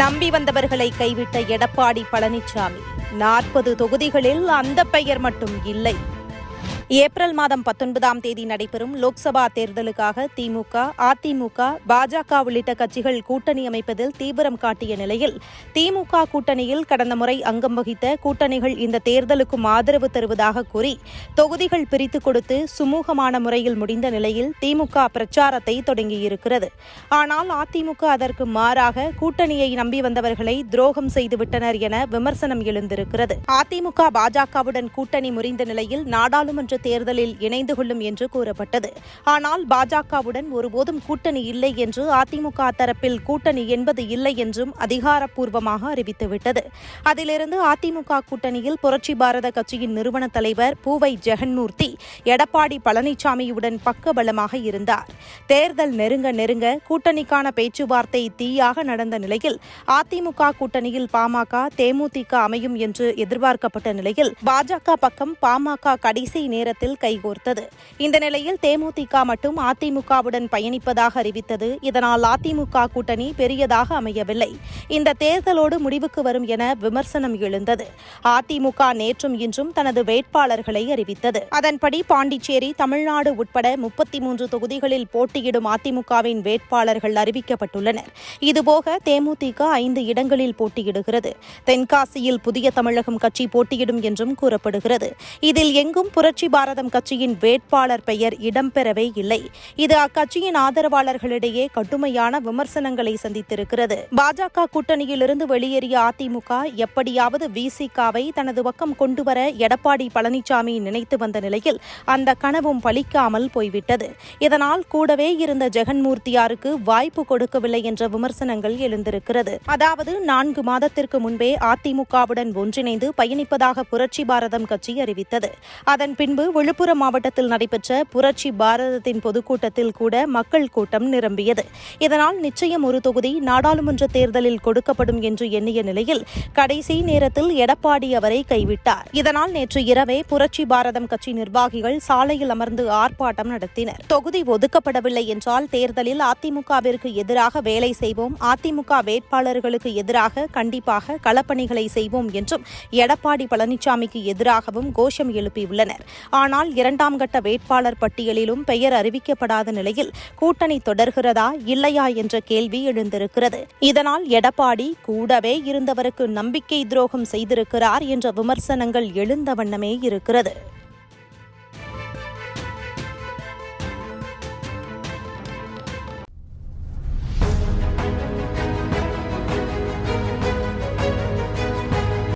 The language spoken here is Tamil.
நம்பி வந்தவர்களை கைவிட்ட எடப்பாடி பழனிசாமி நாற்பது தொகுதிகளில் அந்த பெயர் மட்டும் இல்லை. ஏப்ரல் மாதம் பத்தொன்பதாம் தேதி நடைபெறும் லோக்சபா தேர்தலுக்காக திமுக அதிமுக பாஜக உள்ளிட்ட கட்சிகள் கூட்டணி அமைப்பதில் தீவிரம் காட்டிய நிலையில் திமுக கூட்டணியில் கடந்த முறை அங்கம் வகித்த கூட்டணிகள் இந்த தேர்தலுக்கும் ஆதரவு தருவதாக கூறி தொகுதிகள் பிரித்து கொடுத்து சுமூகமான முறையில் முடிந்த நிலையில் திமுக பிரச்சாரத்தை தொடங்கியிருக்கிறது. ஆனால் அதிமுக அதற்கு மாறாக கூட்டணியை நம்பி வந்தவர்களை துரோகம் செய்துவிட்டனர் என விமர்சனம் எழுந்திருக்கிறது. அதிமுக பாஜகவுடன் கூட்டணி முறிந்த நிலையில் நாடாளுமன்ற சட்டமன்ற தேர்தலில் இணைந்து கொள்ளும் என்று கூறப்பட்டது. ஆனால் பாஜகவுடன் ஒருபோதும் கூட்டணி இல்லை என்று அதிமுக தரப்பில் கூட்டணி என்பது இல்லை என்றும் அதிகாரப்பூர்வமாக அறிவித்துவிட்டது. அதிலிருந்து அதிமுக கூட்டணியில் புரட்சி பாரத கட்சியின் நிறுவன தலைவர் பூவை ஜெகன்மூர்த்தி எடப்பாடி பழனிசாமியுடன் பக்கபலமாக இருந்தார். தேர்தல் நெருங்க நெருங்க கூட்டணிக்கான பேச்சுவார்த்தை தீயாக நடந்த நிலையில் அதிமுக கூட்டணியில் பாமக தேமுதிக அமையும் என்று எதிர்பார்க்கப்பட்ட நிலையில் பாஜக பக்கம் பாமக கடைசி நேரத்தில் கைகோர்த்தது. இந்த நிலையில் தேமுதிக மட்டும் அதிமுகவுடன் பயணிப்பதாக அறிவித்தது. இதனால் அதிமுக கூட்டணி பெரியதாக அமையவில்லை. இந்த தேர்தலோடு முடிவுக்கு வரும் என விமர்சனம் எழுந்தது. அதிமுக நேற்றும் இன்றும் தனது வேட்பாளர்களை அறிவித்தது. அதன்படி பாண்டிச்சேரி தமிழ்நாடு உட்பட முப்பத்தி மூன்று தொகுதிகளில் போட்டியிடும் அதிமுகவின் வேட்பாளர்கள் அறிவிக்கப்பட்டுள்ளனர். இதுபோக தேமுதிக ஐந்து இடங்களில் போட்டியிடுகிறது. தென்காசியில் புதிய தமிழகம் கட்சி போட்டியிடும் என்றும் கூறப்படுகிறது. இதில் எங்கும் புரட்சி பாரதம் கட்சியின் வேட்பாளர் பெயர் இடம்பெறவே இல்லை. இது அக்கட்சியின் ஆதரவாளர்களிடையே கடுமையான விமர்சனங்களை சந்தித்திருக்கிறது. பாஜக கூட்டணியிலிருந்து வெளியேறிய அதிமுக எப்படியாவது விசிகாவை தனது பக்கம் கொண்டுவர எடப்பாடி பழனிசாமி நினைத்து வந்த நிலையில் அந்த கனவும் பலிக்காமல் போய்விட்டது. இதனால் கூடவே இருந்த ஜெகன்மூர்த்தியாருக்கு வாய்ப்பு கொடுக்கவில்லை என்ற விமர்சனங்கள் எழுந்திருக்கிறது. அதாவது நான்கு மாதத்திற்கு முன்பே அதிமுகவுடன் ஒன்றிணைந்து பயணிப்பதாக புரட்சி பாரதம் கட்சி அறிவித்தது. அதன் பின்பு விழுப்புரம் மாவட்டத்தில் நடைபெற்ற புரட்சி பாரதத்தின் பொதுக்கூட்டத்தில் கூட மக்கள் கூட்டம் நிரம்பியது. இதனால் நிச்சயம் ஒரு தொகுதி நாடாளுமன்ற தேர்தலில் கொடுக்கப்படும் என்று எண்ணிய நிலையில் கடைசி நேரத்தில் எடப்பாடி அவரை கைவிட்டார். இதனால் நேற்று இரவே புரட்சி பாரதம் கட்சி நிர்வாகிகள் சாலையில் அமர்ந்து ஆர்ப்பாட்டம் நடத்தினர். தொகுதி ஒதுக்கப்படவில்லை என்றால் தேர்தலில் அதிமுகவிற்கு எதிராக வேலை செய்வோம். அதிமுக வேட்பாளர்களுக்கு எதிராக கண்டிப்பாக களப்பணிகளை செய்வோம் என்றும் எடப்பாடி பழனிசாமிக்கு எதிராகவும் கோஷம் எழுப்பியுள்ளனர். ஆனால் இரண்டாம் கட்ட வேட்பாளர் பட்டியலிலும் பெயர் அறிவிக்கப்படாத நிலையில் கூட்டணி தொடர்கிறதா இல்லையா என்ற கேள்வி எழுந்திருக்கிறது. இதனால் எடப்பாடி கூடவே இருந்தவருக்கு நம்பிக்கை துரோகம் செய்திருக்கிறார் என்ற விமர்சனங்கள் எழுந்த வண்ணமே இருக்கிறது.